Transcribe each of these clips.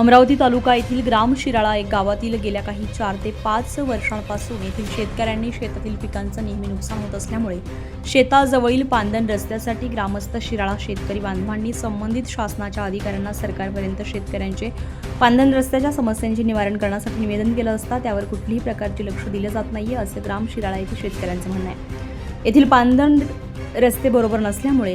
अमरावती तालुका येथील ग्राम शिराळा एक गावातील गेल्या काही चार ते पाच वर्षांपासून येथील शेतकऱ्यांनी शेतातील पिकांचं नेहमी नुकसान होत असल्यामुळे शेताजवळील पांदन रस्त्यासाठी ग्रामस्थ शिराळा शेतकरी बांधवांनी संबंधित शासनाच्या अधिकाऱ्यांना सरकारपर्यंत शेतकऱ्यांचे पांदन रस्त्याच्या समस्यांचे निवारण करण्यासाठी निवेदन केलं असता त्यावर कुठल्याही प्रकारचे लक्ष दिलं जात नाहीये असे ग्राम शिराळा येथील शेतकऱ्यांचं म्हणणं आहे. येथील पांदन रस्ते बरोबर नसल्यामुळे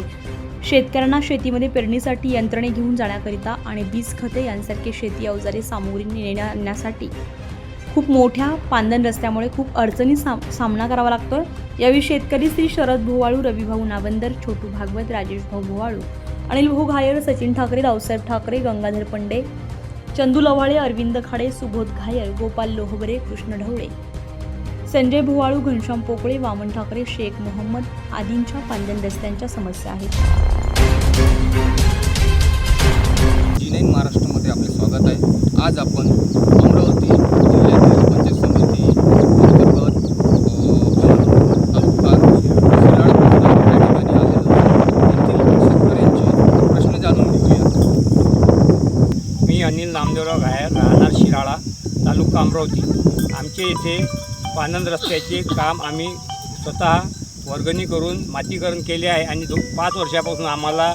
शेतकऱ्यांना शेतीमध्ये पेरणीसाठी यंत्रणे घेऊन जाण्याकरिता आणि बीज खते यांसारखे शेती अवजारे सामुग्री नेण्या- आणण्यासाठी. खूप मोठ्या पांदन रस्त्यामुळे खूप अडचणी साम सामना करावा लागतो यावेळी शेतकरी श्री शरद भोवाळू रविभाऊ नावंदर छोटू भागवत राजेश भाऊ भोवाळू अनिल भाऊ घायर सचिन ठाकरे रावसाहेब ठाकरे गंगाधर पंडे चंदू लवाळे अरविंद खाडे सुबोध घायर गोपाल लोहबरे कृष्ण ढवळे संजय भुवाळू घनश्याम पोकळे वामन ठाकरे शेख मोहम्मद आदींच्या पांदन रस्त्यांच्या समस्या आहेत. जी नाईन महाराष्ट्रामध्ये आपले स्वागत आहे. आज आपण अमरावती जिल्ह्यातील पंचायत समिती अंतर्गत तालुका शिराळ या ठिकाणी आलेलो येथील शेतकऱ्यांचे प्रश्न जाणून घेऊया. मी अनिल नामदेवराव घायर राहणार शिराळा तालुका अमरावती. आमचे इथे पानंद रस्त्याचे काम आम्ही स्वतः वर्गणी करून मातीकरण केले आहे आणि दो पाच वर्षापासून आम्हाला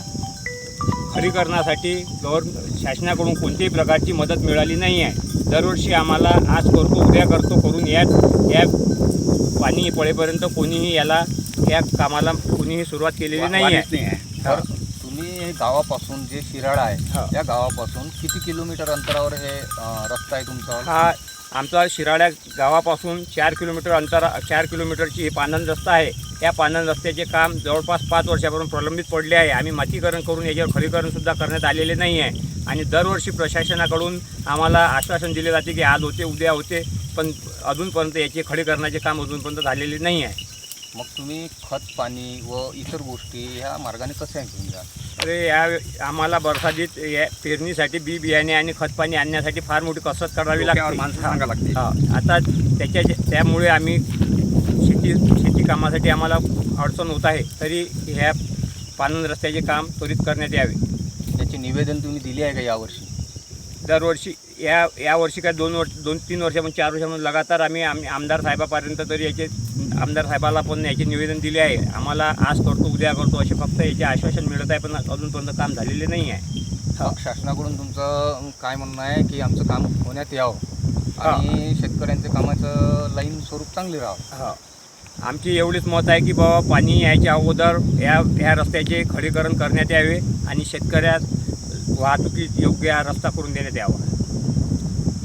खडीकरणासाठी गवर शासनाकडून कोणत्याही प्रकारची मदत मिळाली नाही आहे. दरवर्षी आम्हाला आज करतो उद्या करतो करून या या पाणी पडेपर्यंत कोणीही याला या कामाला कोणीही सुरुवात केलेली नाही आहे. हे गावापासून जे शिराळा आहे हा. या गावापासून किती किलोमीटर अंतरावर हे अ, रस्ता आहे तुमचा? हा आमचा शिराळ्या गावापासून चार किलोमीटर अंतर चार किलोमीटरची ही पानन रस्ता आहे. या पानन रस्त्याचे काम जवळपास पाच वर्षापासून प्रलंबित पडले आहे. आम्ही मातीकरण करून याच्यावर खडीकरणसुद्धा करण्यात आलेले नाही आहे. आणि दरवर्षी प्रशासनाकडून आम्हाला आश्वासन दिले जाते की आज होते उद्या होते पण अजूनपर्यंत याचे खडीकरणाचे काम अजूनपर्यंत झालेले नाही आहे. मग तुम्ही खत पाणी व इतर गोष्टी ह्या मार्गाने कशा घेऊन जा? अरे या आम्हाला बरसातीत या पेरणीसाठी बी बियाणे आणि खतपाणी आणण्यासाठी फार मोठी कसरत करावी लागते. माणसं सांगा लागते हा आता त्याच्या त्यामुळे आम्ही शेती शेती कामासाठी आम्हाला अडचण होत आहे तरी ह्या पानंद रस्त्याचे काम त्वरित करण्यात यावे. याचे निवेदन तुम्ही दिले आहे का यावर्षी? दरवर्षी या यावर्षी काय दोन वर्ष दोन तीन वर्षापासून चार वर्षापासून लगातार आम्ही आम आमदार साहेबापर्यंत तरी याचे आमदार साहेबाला पण याचे निवेदन दिले आहे. आम्हाला आज करतो उद्या करतो असे फक्त याचे आश्वासन मिळत आहे पण अजूनपर्यंत काम झालेले नाही आहे. शासनाकडून तुमचं काय म्हणणं आहे की आमचं काम होण्यात यावं. आणि शेतकऱ्यांच्या कामाचं लाईन स्वरूप चांगले राहावं. हो. आमची एवढीच मत आहे की बाबा पाणी यायच्या अगोदर या ह्या रस्त्याचे खडीकरण करण्यात यावे आणि शेतकऱ्यास वाहतुकीत योग्य हा रस्ता करून देण्यात यावा.